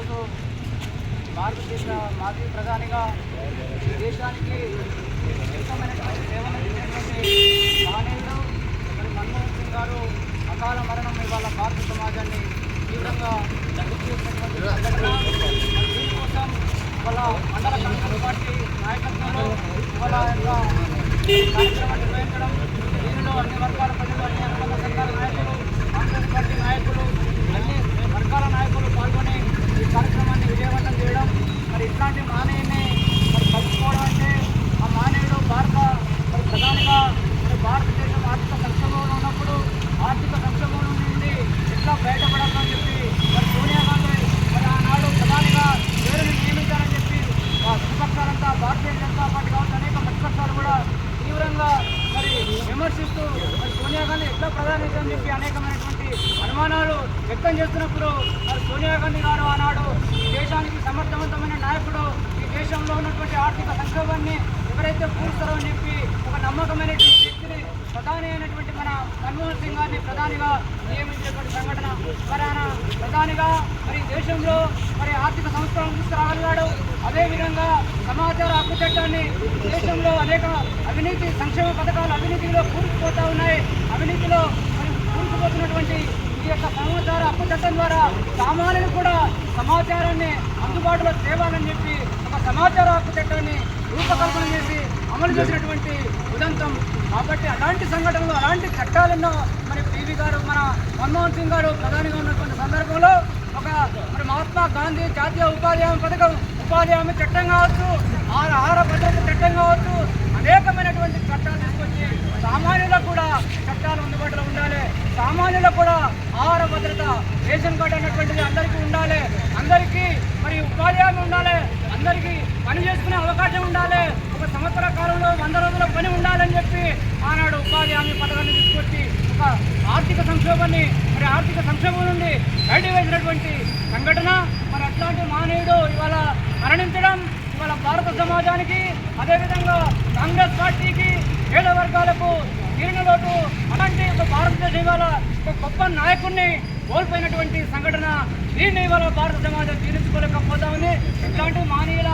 ఈరోజు భారతదేశ మాజీ ప్రధానిగా దేశానికి ఉత్తమైనటువంటి సేవలు చేసినటువంటి మహనీయుడు మరి మన్మోహన్ సింగ్ గారు అకాల మరణం ఇవాళ భారత సమాజాన్ని తీవ్రంగా దెబ్బతీసినటువంటి దీనికోసం ఇవాళ మండల కాంగ్రెస్ పార్టీ నాయకత్వంలో ఇవాళ యొక్క కార్యక్రమాన్ని నిర్వహించడం దీనిలో అన్ని వర్గాల ప్రజలు అన్ని అనుబంధ సంఘాల నాయకులు కాంగ్రెస్ పార్టీ నాయకులు అన్ని వర్గాల నాయకులు పాల్గొని ఈ కార్యక్రమాన్ని విజయవంతం చేయడం మరి ఇట్లాంటి మానేయుని మరి కలుపుకోవడం అంటే ఆ మానేయుడు భారత మరి ప్రధానిగా మరి భారతదేశం ఆర్థిక సంక్షోభంలో ఉన్నప్పుడు ఆర్థిక సంక్షోభం నుండి ఎట్లా బయటపడాలని చెప్పి మరి సోనియా గాంధీ మరి ఆనాడు ప్రధానిగా పేరుని నియమించాలని చెప్పి ఆ ప్రతిపక్షాలంతా భారతీయ జనతా పార్టీ కావచ్చు అనేక ప్రతిపక్షాలు కూడా తీవ్రంగా మరి విమర్శిస్తూ మరి సోనియా గాంధీ ఎట్లా ప్రధాని అని చెప్పి అనేకమైనటువంటి అనుమానాలు వ్యక్తం చేస్తున్నప్పుడు మరి సోనియా గాంధీ గారు ఆనాడు ఈ దేశానికి సమర్థవంతమైన నాయకుడు ఈ దేశంలో ఉన్నటువంటి ఆర్థిక సంక్షోభాన్ని ఎవరైతే పూరుస్తారో అని చెప్పి ఒక నమ్మకమైనటువంటి వ్యక్తిని ప్రధాని అయినటువంటి మన మన్మోహన్ సింగ్ గారిని ప్రధానిగా నియమించినటువంటి సంఘటన. మరి ఆయన ప్రధానిగా మరి దేశంలో మరి ఆర్థిక సంస్థలను అదేవిధంగా సమాచార హక్కు చట్టాన్ని దేశంలో అనేక అవినీతి సంక్షేమ పథకాలు అవినీతిలో కూరుకుపోతా ఉన్నాయి. అవినీతిలో మరి కూరుకుపోతున్నటువంటి ఈ యొక్క సమాచార హక్కు చట్టం ద్వారా సామాన్యులు కూడా సమాచారాన్ని అందుబాటులో తేవాలని చెప్పి ఒక సమాచార హక్కు చట్టాన్ని రూపకల్పన చేసి అమలు చేసినటువంటి ఉదంతం. కాబట్టి అలాంటి సంఘటనలు అలాంటి చట్టాలను మరి పీవీ గారు మన మన్మోహన్ సింగ్ గారు ప్రధానిగా ఉన్నటువంటి సందర్భంలో ఒక మరి మహాత్మా గాంధీ జాతీయ ఉపాధి పథకం ఉపాధి హామీ చట్టం కావచ్చు ఆహార భద్రత చట్టం కావచ్చు అనేకమైనటువంటి చట్టాలు తీసుకొచ్చి సామాన్యులకు కూడా చట్టాలు అందుబాటులో ఉండాలి. సామాన్యులకు కూడా ఆహార భద్రత రేషన్ కార్డు అనేటువంటిది అందరికీ ఉండాలి. అందరికీ మరి ఉపాధి హామీ ఉండాలి. అందరికీ పని చేసుకునే అవకాశం ఉండాలి. ఒక సంవత్సర కాలంలో వంద రోజుల పని ఉండాలని చెప్పి ఆనాడు ఉపాధి హామీ పథకాన్ని తీసుకొచ్చి ఒక ఆర్థిక సంక్షోభాన్ని మరి ఆర్థిక సంక్షోభం నుండి బయట వేసినటువంటి సంఘటన మరి అట్లాంటి మానవుడు ఇవాళ మరణించడం ఇవాళ భారత సమాజానికి అదేవిధంగా కాంగ్రెస్ పార్టీకి పేద వర్గాలకు తీరిన అలాంటి ఒక భారతదేశం ఇవాళ ఒక గొప్ప నాయకుడిని కోల్పోయినటువంటి సంఘటన. దీన్ని ఇవాళ భారత సమాజం తీర్చుకోలేకపోతా ఉంది. ఇట్లాంటి మానవుల